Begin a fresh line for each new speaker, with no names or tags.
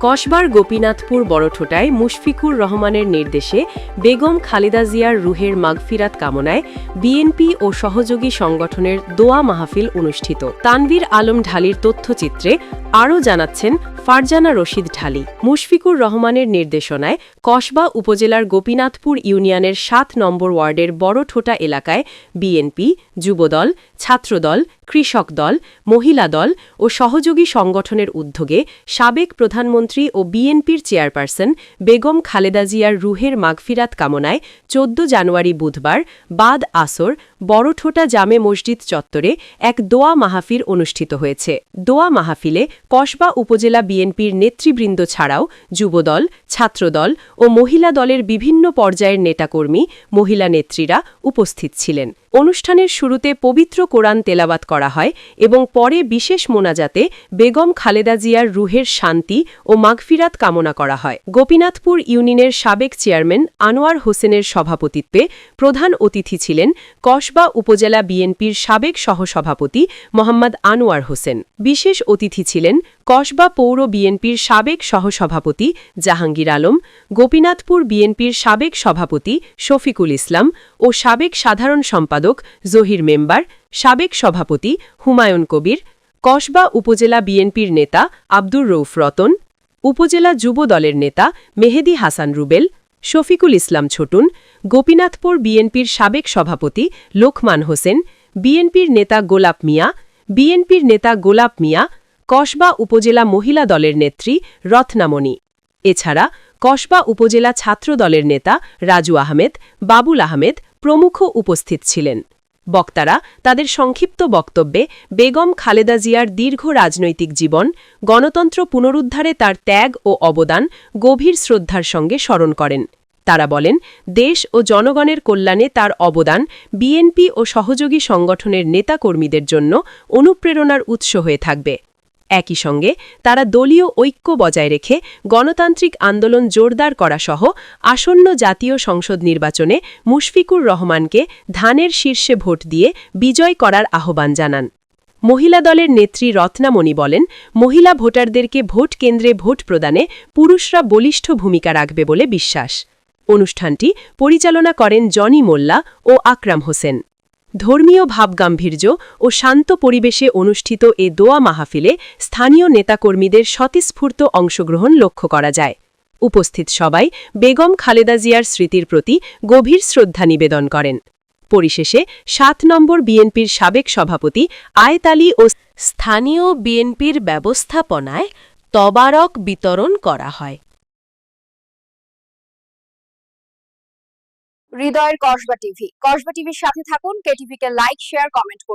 কসবার গোপীনাথপুর বড়ঠোটায় মুশফিকুর রহমানের নির্দেশে বেগম খালেদা জিয়ার রুহের মাগফিরাত কামনায় বিএনপি ও সহযোগী সংগঠনের দোয়া মাহফিল অনুষ্ঠিত। তানভীর আলম ঢালির তথ্যচিত্রে আরও জানাচ্ছেন ফারজানা রশিদ ঢালি। মুশফিকুর রহমানের নির্দেশনায় কসবা উপজেলার গোপীনাথপুর ইউনিয়নের সাত নম্বর ওয়ার্ডের বড়ঠোটা এলাকায় বিএনপি, যুবদল, ছাত্রদল, কৃষক দল, মহিলা দল ও সহযোগী সংগঠনের উদ্যোগে সাবেক প্রধানমন্ত্রী ও বিএনপির চেয়ারপারসন বেগম খালেদা জিয়ার রুহের মাগফিরাত কামনায় চোদ্দ জানুয়ারি বুধবার বাদ আসর বড়ঠোটা জামে মসজিদ চত্বরে এক দোয়া মাহাফির অনুষ্ঠিত হয়েছে। দোয়া মাহাফিলে কসবা উপজেলা বিএনপির নেতৃবৃন্দ ছাড়াও যুবদল, ছাত্রদল ও মহিলা দলের বিভিন্ন পর্যায়ের নেতাকর্মী, মহিলা নেত্রীরা উপস্থিত ছিলেন। অনুষ্ঠানের শুরুতে পবিত্র কোরআন তেলাবাত করা হয় এবং পরে বিশেষ মোনাজাতে বেগম খালেদা জিয়ার রুহের শান্তি ও মাগফিরাত কামনা করা হয়। গোপীনাথপুর ইউনিয়নের সাবেক চেয়ারম্যান আনোয়ার হোসেনের সভাপতিত্বে প্রধান অতিথি ছিলেন কসবা উপজেলা বিএনপির সাবেক সহসভাপতি মোহাম্মদ আনোয়ার হোসেন। বিশেষ অতিথি ছিলেন কসবা পৌর বিএনপির সাবেক সহসভাপতি জাহাঙ্গীর আলম, গোপীনাথপুর বিএনপির সাবেক সভাপতি শফিকুল ইসলাম ও সাবেক সাধারণ সম্পাদক জহির মেম্বার, সাবেক সভাপতি হুমায়ুন কবির, কসবা উপজেলা বিএনপির নেতা আব্দুর রৌফ রতন, উপজেলা যুব দলের নেতা মেহেদি হাসান রুবেল, শফিকুল ইসলাম ছোটুন, গোপীনাথপুর বিএনপির সাবেক সভাপতি লোকমান হোসেন, বিএনপির নেতা গোলাপ মিয়া, বিএনপির নেতা গোলাপ মিয়া, কসবা উপজেলা মহিলা দলের নেত্রী রত্নামণি। এছাড়া কসবা উপজেলা ছাত্র দলের নেতা রাজু আহমেদ, বাবুল আহমেদ প্রমুখ উপস্থিত ছিলেন। বক্তারা তাদের সংক্ষিপ্ত বক্তব্যে বেগম খালেদা জিয়ার দীর্ঘ রাজনৈতিক জীবন, গণতন্ত্র পুনরুদ্ধারে তার ত্যাগ ও অবদান গভীর শ্রদ্ধার সঙ্গে স্মরণ করেন। তারা বলেন, দেশ ও জনগণের কল্যাণে তার অবদান বিএনপি ও সহযোগী সংগঠনের নেতাকর্মীদের জন্য অনুপ্রেরণার উৎস হয়ে থাকবে। একই সঙ্গে তারা দলীয় ঐক্য বজায় রেখে গণতান্ত্রিক আন্দোলন জোরদার করা সহ আসন্ন জাতীয় সংসদ নির্বাচনে মুশফিকুর রহমানকে ধানের শীর্ষে ভোট দিয়ে বিজয় করার আহ্বান জানান। মহিলা দলের নেত্রী রত্নামণি বলেন, মহিলা ভোটারদেরকে ভোট কেন্দ্রে ভোট প্রদানে পুরুষরা বলিষ্ঠ ভূমিকা রাখবে বলে বিশ্বাস। অনুষ্ঠানটি পরিচালনা করেন জনি মোল্লা ও আকরাম হোসেন। ধর্মীয় ভাবগাম্ভীর্য ও শান্ত পরিবেশে অনুষ্ঠিত এ দোয়া মাহফিলে স্থানীয় নেতাকর্মীদের স্বতঃস্ফূর্ত অংশগ্রহণ লক্ষ্য করা যায়। উপস্থিত সবাই বেগম খালেদা জিয়ার স্মৃতির প্রতি গভীর শ্রদ্ধা নিবেদন করেন। পরিশেষে সাত নম্বর বিএনপির সাবেক সভাপতি আয়তালি ও স্থানীয় বিএনপির ব্যবস্থাপনায় তবারক বিতরণ করা হয়।
হৃদয়ের কসবা টিভি। কসবা টিভির সাথে থাকুন কেটিভিকে লাইক শেয়ার কমেন্ট করুন।